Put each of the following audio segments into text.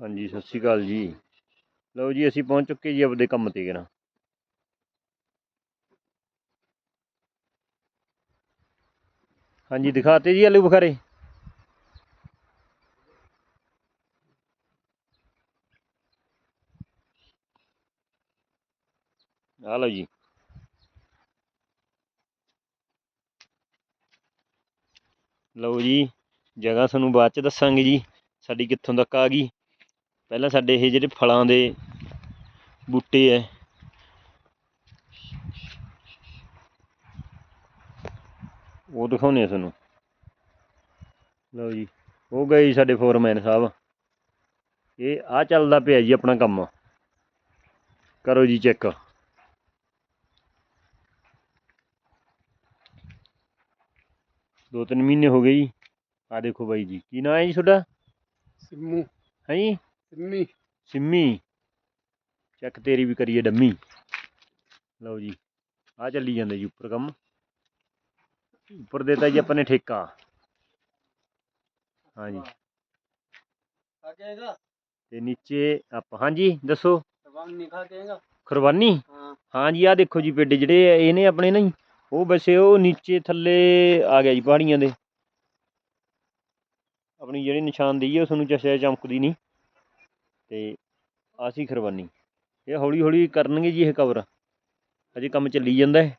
ਹਾਂਜੀ, ਸਤਿ ਸ਼੍ਰੀ ਅਕਾਲ ਜੀ। ਲਓ ਜੀ, ਅਸੀਂ ਪਹੁੰਚ ਚੁੱਕੇ ਜੀ ਆਪਦੇ ਕੰਮ ਤੇ ਕਿਰਾ ਹਾਂਜੀ, ਦਿਖਾਤੇ ਜੀ ਆਲੂ ਬੁਖਾਰੇ? ਆ ਲਓ ਜੀ। ਲਓ ਜੀ, ਜਗ੍ਹਾ ਤੁਹਾਨੂੰ ਬਾਅਦ ਚ ਦੱਸਾਂਗੇ ਜੀ, ਸਾਡੀ ਕਿੱਥੋਂ ਤੱਕ ਆ ਗਈ। ਪਹਿਲਾਂ ਸਾਡੇ ਇਹ ਜਿਹੜੇ ਫਲਾਂ ਦੇ ਬੂਟੇ ਐ। ਉਹ ਦਿਖਾਉਂਦੇ ਆ ਤੁਹਾਨੂੰ। ਲਓ ਜੀ ਉਹ ਗਏ ਜੀ ਸਾਡੇ ਫੋਰਮੈਨ ਸਾਹਿਬ। ਇਹ ਆ ਚੱਲਦਾ ਪਿਆ ਜੀ ਆਪਣਾ ਕੰਮ। ਕਰੋ ਜੀ ਚੈੱਕ। ਦੋ ਤਿੰਨ ਮਹੀਨੇ ਹੋ ਗਏ ਜੀ। ਆ ਦੇਖੋ ਬਾਈ ਜੀ ਕੀ ਨਾਂ ਹੈ ਜੀ ਤੁਹਾਡਾ? ਸਿੰਮੂ। ਹੈ ਜੀ? ਸਿੰਮੀ। ਸਿੰਮੀ ਚੱਕ ਤੇਰੀ ਵੀ ਕਰੀਏ ਡੰਮੀ। ਲਓ ਜੀ ਆ ਚੱਲੀ ਜਾਂਦਾ ਜੀ ਉੱਪਰ ਕੰਮ। ਉੱਪਰ ਦੇਤਾ ਜੀ ਆਪਾਂ ਨੇ ਠੇਕਾ। ਹਾਂਜੀ। ਖਾ ਕੇ ਆਏਗਾ? ਤੇ ਨੀਚੇ ਆਪਾਂ ਹਾਂਜੀ ਦੱਸੋ? ਖਾ ਖੁਰਬਾਨੀ? ਹਾਂ। ਹਾਂਜੀ ਆ ਦੇਖੋ ਜੀ ਪਿੰਡ ਜਿਹੜੇ ਇਹ ਨੇ ਆਪਣੇ ਨਾ ਜੀ। ਉਹ ਵੈਸੇ ਉਹ ਨੀਚੇ ਥੱਲੇ ਆ ਗਿਆ ਜੀ ਪਹਾੜੀਆਂ ਦੇ। ਆਪਣੀ ਜਿਹੜੀ ਨਿਸ਼ਾਨਦੇਹੀ ਹੈ ਉਹ ਤੁਹਾਨੂੰ ਚਸ਼ਾ ਚਮਕਦੀ ਨਹੀਂ। ਤੇ ਆਸੀ ਖੁਰਬਾਨੀ। ਇਹ ਹੌਲੀ ਹੌਲੀ ਕਰਨਗੇ ਜੀ ਇਹ ਕਵਰ ਅਜੇ ਕੰਮ ਚੱਲੀ ਜਾਂਦਾ ਹੈ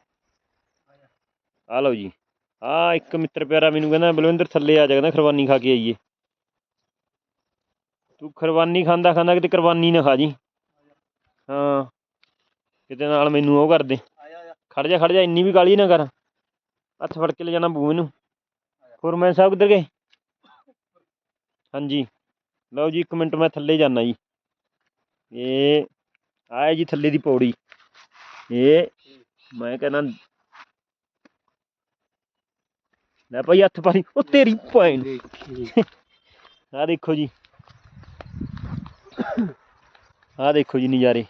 ਆ ਲਓ ਜੀ। ਆ ਇੱਕ ਮਿੱਤਰ ਪਿਆਰਾ ਮੈਨੂੰ ਕਹਿੰਦਾ, ਬਲਵਿੰਦਰ ਥੱਲੇ ਆ ਜਾ, ਕਹਿੰਦਾ ਖੁਰਬਾਨੀ ਖਾ ਕੇ ਆਈਏ। ਤੂੰ ਖੁਰਬਾਨੀ ਖਾਂਦਾ ਖਾਂਦਾ ਕਿਤੇ ਕੁਰਬਾਨੀ ਨਾ ਖਾ ਜੀ। ਹਾਂ। ਕਿਤੇ ਨਾਲ ਮੈਨੂੰ ਉਹ ਕਰਦੇ ਖੜ ਜਾ ਖੜ ਜਾ, ਇੰਨੀ ਵੀ ਗਾਲੀ ਨਾ ਕਰ। ਹੱਥ ਫੜ ਕੇ ਲੈ ਜਾਣਾ ਬੂ ਮੈਨੂੰ। ਫੋਰਮੈਨ ਸਾਹਿਬ ਕਿੱਧਰ ਗਏ? ਹਾਂਜੀ। ਲਓ ਜੀ, ਇੱਕ ਮਿੰਟ ਮੈਂ ਥੱਲੇ ਜਾਣਾ ਜੀ। ਇਹ ਆਏ ਜੀ ਥੱਲੇ ਦੀ ਪੌੜੀ। ਇਹ ਮੈਂ ਕਹਿੰਦਾ ਲੈ ਭਾਈ ਹੱਥ ਪਾਣੀ ਉਹ ਤੇਰੀ ਭੈਣ ਆ ਦੇਖੋ ਜੀ। ਆ ਦੇਖੋ ਜੀ ਨਜ਼ਾਰੇ।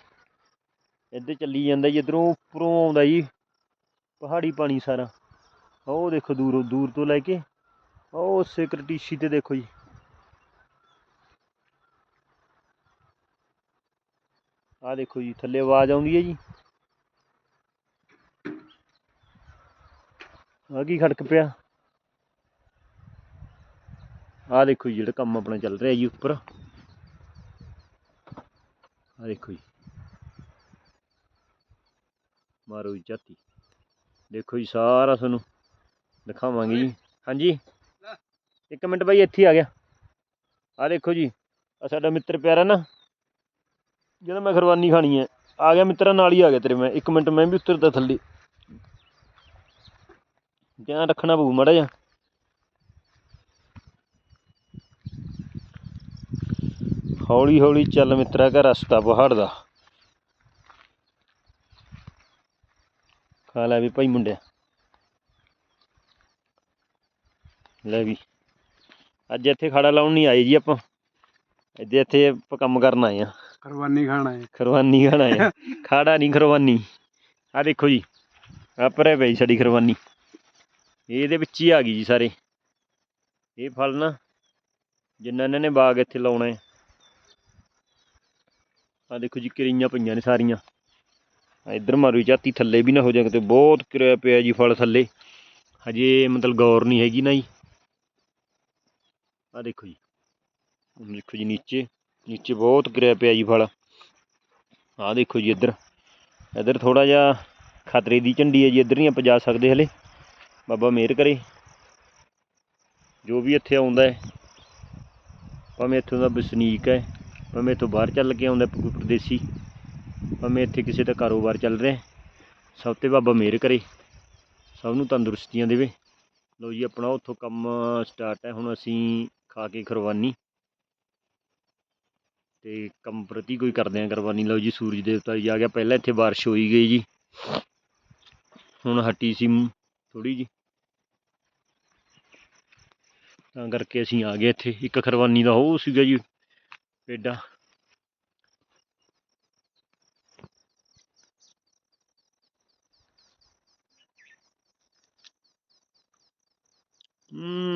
ਇੱਧਰ ਚੱਲੀ ਜਾਂਦਾ ਜੀ, ਇੱਧਰੋਂ ਉੱਪਰੋਂ ਆਉਂਦਾ ਜੀ। ਪਹਾੜੀ ਪਾਣੀ ਸਾਰਾ। ਉਹ ਦੇਖੋ ਦੂਰੋਂ, ਦੂਰ ਤੋਂ ਲੈ ਕੇ। ਉਹ ਸਿਕਰਟੀਸ਼ੀ ਤੇ ਦੇਖੋ ਜੀ। ਆਹ ਦੇਖੋ ਜੀ, ਥੱਲੇ ਆਵਾਜ਼ ਆਉਂਦੀ ਹੈ ਜੀ। ਆ ਕੀ ਖੜਕ ਪਿਆ? ਆ ਦੇਖੋ ਜੀ, ਜਿਹੜਾ ਕੰਮ ਆਪਣਾ ਚੱਲ ਰਿਹਾ ਜੀ ਉੱਪਰ। ਆ ਦੇਖੋ ਜੀ। ਮਾਰੋ ਜੀ ਝਾਤੀ। ਦੇਖੋ ਜੀ, ਸਾਰਾ ਤੁਹਾਨੂੰ ਦਿਖਾਵਾਂਗੇ ਜੀ। ਹਾਂਜੀ। ਇੱਕ ਮਿੰਟ ਬਾਈ, ਇੱਥੇ ਆ ਗਿਆ। ਆ ਦੇਖੋ ਜੀ ਆ ਸਾਡਾ ਮਿੱਤਰ ਪਿਆਰਾ ਨਾ। ਜਿਹਦਾ ਮੈਂ ਖਰਵਾਨੀ ਖਾਣੀ ਹੈ। ਆ ਗਿਆ ਮਿੱਤਰਾ, ਨਾਲ ਹੀ ਆ ਗਿਆ ਤੇਰੇ ਮੈਂ। ਇੱਕ ਮਿੰਟ, ਮੈਂ ਵੀ ਉਤਰਦਾ ਥੱਲੇ। ਧਿਆਨ ਰੱਖਣਾ ਪਊ ਮਾੜਾ ਜਿਹਾ। ਹੌਲੀ ਹੌਲੀ ਚੱਲ ਮਿੱਤਰਾ, ਘਰ ਰਸਤਾ ਪਹਾੜ ਦਾ। ਖਾ ਲੈ ਵੀ ਭਾਈ ਮੁੰਡਿਆ। ਲੈ ਵੀ। ਅੱਜ ਇੱਥੇ ਖਾੜਾ ਲਾਉਣ ਨਹੀਂ ਆਏ ਜੀ ਆਪਾਂ। ਇੱਥੇ ਇੱਥੇ ਆਪਾਂ ਕੰਮ ਕਰਨ ਆਏ ਆ ਕੁਰਬਾਨੀ ਖਾਣਾ ਹੈ ਖਰਵਾਨੀ ਖਾਣ ਆ। ਖਾੜਾ ਨਹੀਂ ਖਰਵਾਨੀ ਆ ਦੇਖੋ ਜੀ ਆ ਪਰੇ ਪਈ ਸਾਡੀ ਖਰਵਾਨੀ ਇਹਦੇ ਵਿੱਚ ਹੀ ਆ ਗਈ ਜੀ ਸਾਰੇ। ਇਹ ਫਲ ਨਾ ਜਿੰਨਾ ਇਹਨਾਂ ਨੇ ਬਾਗ ਇੱਥੇ ਲਾਉਣਾ ਹੈ। ਆ ਦੇਖੋ ਜੀ ਕਰੀਆਂ ਪਈਆਂ ਨੇ ਸਾਰੀਆਂ। ਆ ਇੱਧਰ ਮਾਰੂ ਝਾਤੀ ਥੱਲੇ ਵੀ ਨਾ ਹੋ ਜਾ ਕਿਤੇ ਬਹੁਤ ਕਿਰਿਆ ਪਿਆ ਜੀ ਫਲ ਥੱਲੇ। ਹਜੇ ਮਤਲਬ ਗੌਰ ਨਹੀਂ ਹੈਗੀ ਨਾ ਜੀ। ਆ ਦੇਖੋ ਜੀ। ਦੇਖੋ ਜੀ ਨੀਚੇ। ਨੀਚੇ ਬਹੁਤ ਗਿਰਿਆ ਪਿਆ ਜੀ ਫਲ। ਆਹ ਦੇਖੋ ਜੀ ਇੱਧਰ। ਇੱਧਰ ਥੋੜਾ ਜਿਹਾ ਖਤਰੇ ਦੀ ਝੰਡੀ ਹੈ ਜੀ, ਇੱਧਰ ਨਹੀਂ ਆਪਾਂ ਜਾ ਸਕਦੇ ਹਲੇ। ਬਾਬਾ ਮਿਹਰ ਕਰੇ। ਜੋ ਵੀ ਇੱਥੇ ਆਉਂਦਾ ਹੈ, ਭਾਵੇਂ ਇੱਥੋਂ ਦਾ ਵਸਨੀਕ ਹੈ, ਭਾਵੇਂ ਇੱਥੋਂ ਬਾਹਰ ਚੱਲ ਕੇ ਆਉਂਦਾ ਕੋਈ ਪਰਦੇਸੀ, ਭਾਵੇਂ ਇੱਥੇ ਕਿਸੇ ਦਾ ਕਾਰੋਬਾਰ ਚੱਲ ਰਿਹਾ ਸਭ ਤੇ ਬਾਬਾ ਮਿਹਰ ਕਰੇ। ਸਭ ਨੂੰ ਤੰਦਰੁਸਤੀਆਂ ਦੇਵੇ। ਲਓ ਜੀ ਆਪਣਾ ਉੱਥੋਂ ਕੰਮ ਸਟਾਰਟ ਹੈ, ਹੁਣ ਅਸੀਂ ਖਾ ਕੇ ਖਰਵਾਨੀ ਤੇ ਕੰਮ ਪ੍ਰਤੀ ਕੋਈ ਕਰਦੇ ਆ ਕੁਰਬਾਨੀ। ਲਓ ਜੀ, ਸੂਰਜ ਦੇਵਤਾ ਜੀ ਆ ਗਿਆ। ਪਹਿਲਾਂ ਇੱਥੇ ਬਾਰਿਸ਼ ਹੋਈ ਗਈ ਜੀ। ਹੁਣ ਹਟੀ ਸੀ ਥੋੜੀ ਜੀ। ਤਾਂ ਕਰਕੇ ਅਸੀਂ ਆ ਗਏ ਇੱਥੇ। ਇੱਕ ਕੁਰਬਾਨੀ ਦਾ ਉਹ ਸੀਗਾ ਜੀ, ਪੇਡਾ। ਹੂੰ